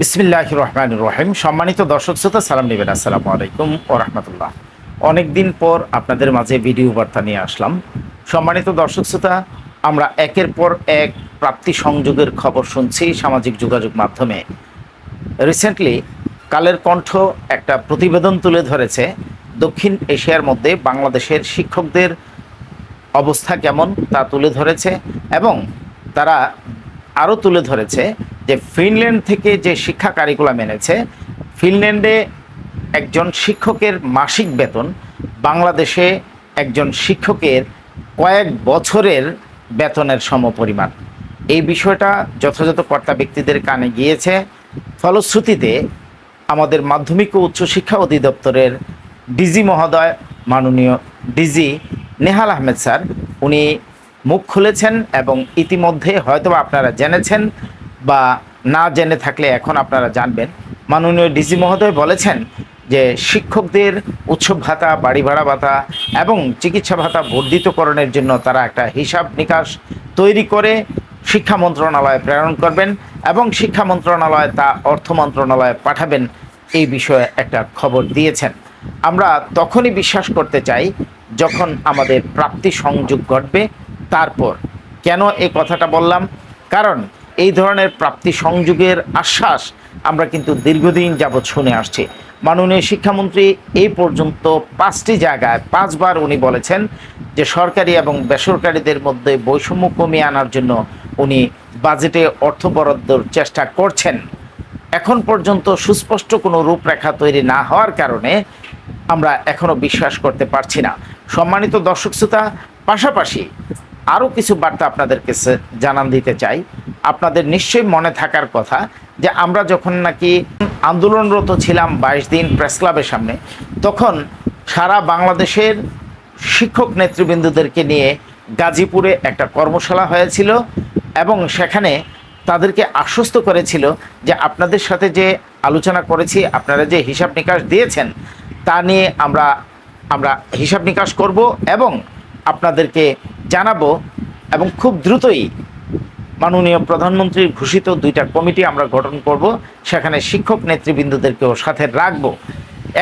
বিসমিল্লাহ রহমান রহিম সম্মানিত দর্শক শ্রোতা, সালাম নেবেন। আসসালামু আলাইকুম ও রহমতুল্লাহ। অনেকদিন পর আপনাদের মাঝে ভিডিও বার্তা নিয়ে আসলাম। সম্মানিত দর্শক শ্রোতা, আমরা একের পর এক প্রাপ্তি সংযোগের খবর শুনছি সামাজিক যোগাযোগ মাধ্যমে। রিসেন্টলি কালের কণ্ঠ একটা প্রতিবেদন তুলে ধরেছে। দক্ষিণ এশিয়ার মধ্যে বাংলাদেশের শিক্ষকদের অবস্থা কেমন তা তুলে ধরেছে এবং তারা আরও তুলে ধরেছে যে ফিনল্যান্ড থেকে যে শিক্ষা কারিকুলাম এনেছে, ফিনল্যান্ডে একজন শিক্ষকের মাসিক বেতন, বাংলাদেশে একজন শিক্ষকের কয়েক বছরের বেতনের সমপরিমাণ। এই বিষয়টা যথাযথ কর্তা ব্যক্তিদের কানে গিয়েছে। ফলশ্রুতিতে আমাদের মাধ্যমিক ও উচ্চশিক্ষা অধিদপ্তরের ডিজি মহোদয়, মাননীয় ডিজি নেহাল আহমেদ স্যার, উনি মুখ খুলেছেন এবং ইতিমধ্যে হয়তো আপনারা জেনেছেন বা না জেনে থাকলে এখন আপনারা জানবেন। মাননীয় ডিজি মহোদয় বলেছেন যে শিক্ষকদের উৎসব ভাতা, বাড়ি ভাড়া ভাতা এবং চিকিৎসা ভাতা বর্ধিতকরণের জন্য তারা একটা হিসাব নিকাশ তৈরি করে শিক্ষা মন্ত্রণালয়ে প্রেরণ করবেন এবং শিক্ষা মন্ত্রণালয় তা অর্থ মন্ত্রণালয়ে পাঠাবেন এই বিষয়ে একটা খবর দিয়েছেন। আমরা তখনই বিশ্বাস করতে চাই যখন আমাদের প্রাপ্তি সংযোগ ঘটবে, তারপর। কেন এই কথাটা বললাম? কারণ এই ধরনের প্রাপ্তি সংযোগের আশ্বাস আমরা কিন্তু দীর্ঘদিন যাবৎ শুনে আসছি। মাননীয় শিক্ষামন্ত্রী, এই পর্যন্ত পাঁচটি জায়গায় পাঁচবার উনি বলেছেন যে সরকারি এবং বেসরকারিদের মধ্যে বৈষম্য কমিয়ে আনার জন্য উনি বাজেটে অর্থ বরাদ্দর চেষ্টা করছেন। এখন পর্যন্ত সুস্পষ্ট কোনো রূপরেখা তৈরি না হওয়ার কারণে আমরা এখনও বিশ্বাস করতে পারছি না। সম্মানিত দর্শক শ্রোতা, পাশাপাশি আরও কিছু বার্তা আপনাদেরকে জানান দিতে চাই। আপনাদের নিশ্চয়ই মনে থাকার কথা যে আমরা যখন নাকি আন্দোলনরত ছিলাম বাইশ দিন প্রেস ক্লাবের সামনে, তখন সারা বাংলাদেশের শিক্ষক নেতৃবৃন্দদেরকে নিয়ে গাজীপুরে একটা কর্মশালা হয়েছিল এবং সেখানে তাদেরকে আশ্বস্ত করেছিল যে আপনাদের সাথে যে আলোচনা করেছি, আপনারা যে হিসাব নিকাশ দিয়েছেন, তা নিয়ে আমরা আমরা হিসাব নিকাশ করব এবং আপনাদেরকে জানাব এবং খুব দ্রুতই মাননীয় প্রধানমন্ত্রীর ঘোষিত দুইটা কমিটি আমরা গঠন করব, সেখানে শিক্ষক নেতৃবৃন্দদেরকেও সাথে রাখব।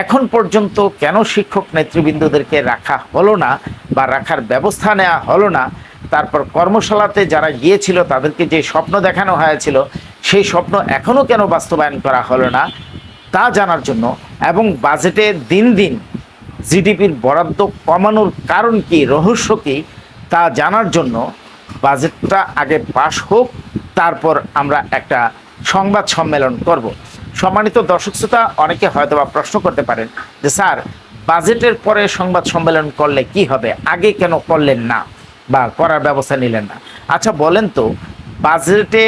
এখন পর্যন্ত কেন শিক্ষক নেতৃবৃন্দদেরকে রাখা হলো না বা রাখার ব্যবস্থা নেওয়া হলো না, তারপর কর্মশালাতে যারা গিয়েছিল তাদেরকে যে স্বপ্ন দেখানো হয়েছিল, সেই স্বপ্ন এখনও কেন বাস্তবায়ন করা হলো না, তা জানার জন্য এবং বাজেটে দিন দিন জিডিপির বরাদ্দ কমানোর কারণ কি, রহস্য কি তা জানার জন্য বাজেটটা আগে পাশ হোক, তারপর আমরা একটা সংবাদ সম্মেলন করব। সম্মানিত দর্শক শ্রোতা, অনেকে হয়তো বা প্রশ্ন করতে পারেন যে, স্যার, বাজেটের পরে সংবাদ সম্মেলন করলে কি হবে? আগে কেন করলেন না? বা করার ব্যবস্থা নিলেন না? আচ্ছা বলেন তো, বাজেটে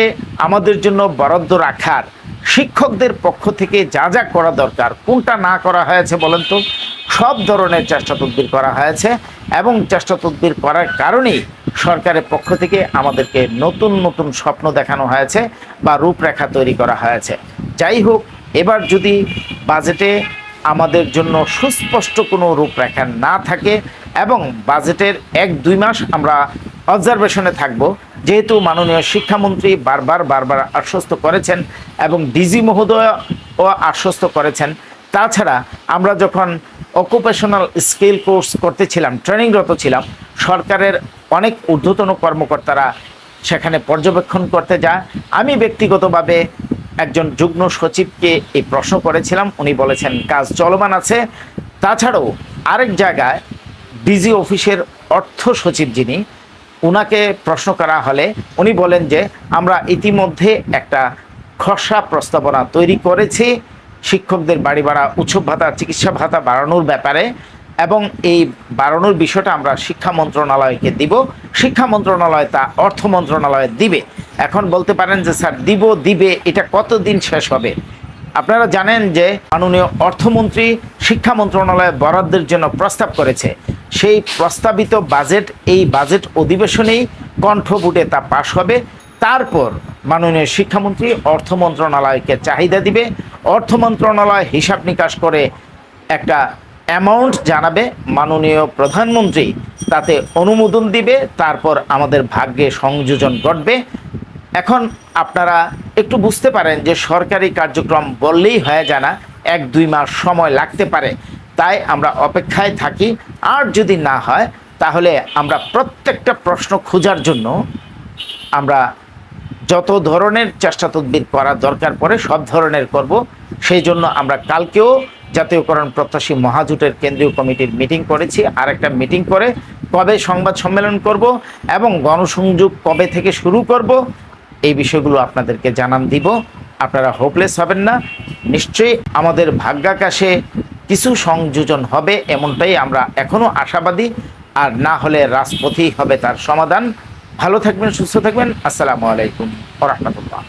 আমাদের জন্য বরাদ্দ রাখার শিক্ষকদের পক্ষ থেকে যা যা করা দরকার, কোনটা না করা হয়েছে বলেন তো? সব ধরনের চেষ্টা তদবির করা হয়েছে এবং চেষ্টা তদবির করার কারণেই সরকারের পক্ষ থেকে আমাদেরকে নতুন নতুন স্বপ্ন দেখানো হয়েছে বা রূপরেখা তৈরি করা হয়েছে। যাই হোক, এবার যদি বাজেটে আমাদের জন্য সুস্পষ্ট কোনো রূপরেখা না থাকে এবং বাজেটের এক, দুই মাস আমরা অবজারভেশনে থাকব যেহেতু মাননীয় শিক্ষামন্ত্রী বারবার বারবার আশ্বস্ত করেছেন এবং ডিজি মহোদয়ও আশ্বস্ত করেছেন। তাছাড়া আমরা যখন অকুপেশনাল স্কিল কোর্স করতেছিলাম, ট্রেনিংরত ছিলাম, সরকারের অনেক ঊর্ধ্বতন কর্মকর্তারা সেখানে পর্যবেক্ষণ করতে যায়। আমি ব্যক্তিগতভাবে একজন যুগ্ম সচিবকে এই প্রশ্ন করেছিলাম, উনি বলেছেন, কাজ চলমান আছে। তাছাড়াও আরেক জায়গায় ডিজি অফিসের অর্থ সচিব যিনি ওনাকে প্রশ্ন করা হলে উনি বলেন যে, আমরা ইতিমধ্যে একটা খসড়া প্রস্তাবনা তৈরি করেছি শিক্ষকদের বাড়ি ভাড়া, উৎসব ভাতা, চিকিৎসা ভাতা বাড়ানোর ব্যাপারে এবং এই বাড়ানোর বিষয়টা আমরা শিক্ষা মন্ত্রণালয়কে দিব। শিক্ষা মন্ত্রণালয় তা অর্থ মন্ত্রণালয়ে দিবে। এখন বলতে পারেন যে, স্যার, দিব, দিবে, এটা কতদিন শেষ হবে? আপনারা জানেন যে মাননীয় অর্থমন্ত্রী শিক্ষা মন্ত্রণালয়ে বরাদ্দের জন্য প্রস্তাব করেছে। সেই প্রস্তাবিত বাজেট, এই বাজেট অধিবেশনেই কণ্ঠভোটে তা পাশ হবে। তারপর মাননীয় শিক্ষামন্ত্রী অর্থ মন্ত্রণালয়কে চাহিদা দিবে। অর্থ মন্ত্রণালয় হিসাব নিকাশ করে একটা অ্যামাউন্ট জানাবে। মাননীয় প্রধানমন্ত্রী তাতে অনুমোদন দিবে। তারপর আমাদের ভাগ্যে সংযোজন ঘটবে। এখন আপনারা একটু বুঝতে পারেন যে সরকারি কার্যক্রম বললেই হয়ে যায় না। এক দুই মাস সময় লাগতে পারে। তাই আমরা অপেক্ষায় থাকি। আর যদি না হয়, তাহলে আমরা প্রত্যেকটা প্রশ্ন খোঁজার জন্য আমরা যত ধরনের চেষ্টা তদবির করা দরকার পড়ে, সব ধরনের করব। সেই জন্য আমরা কালকেও জাতীয়করণ প্রত্যাশী মহাজোটের কেন্দ্রীয় কমিটির মিটিং করেছি। আর একটা মিটিং করে কবে সংবাদ সম্মেলন করব এবং গণসংযোগ কবে থেকে শুরু করব, এই বিষয়গুলো আপনাদেরকে জানান দিব। আপনারা হোপলেস হবেন না। নিশ্চয়ই আমাদের ভাগ্যাকাশে কিছু সংযোজন হবে, এমনটাই আমরা এখনও আশাবাদী। আর না হলে রাজপথেই হবে তার সমাধান। ভালো থাকবেন, সুস্থ থাকবেন। আসসালামু আলাইকুম রহমতুল্লাহ।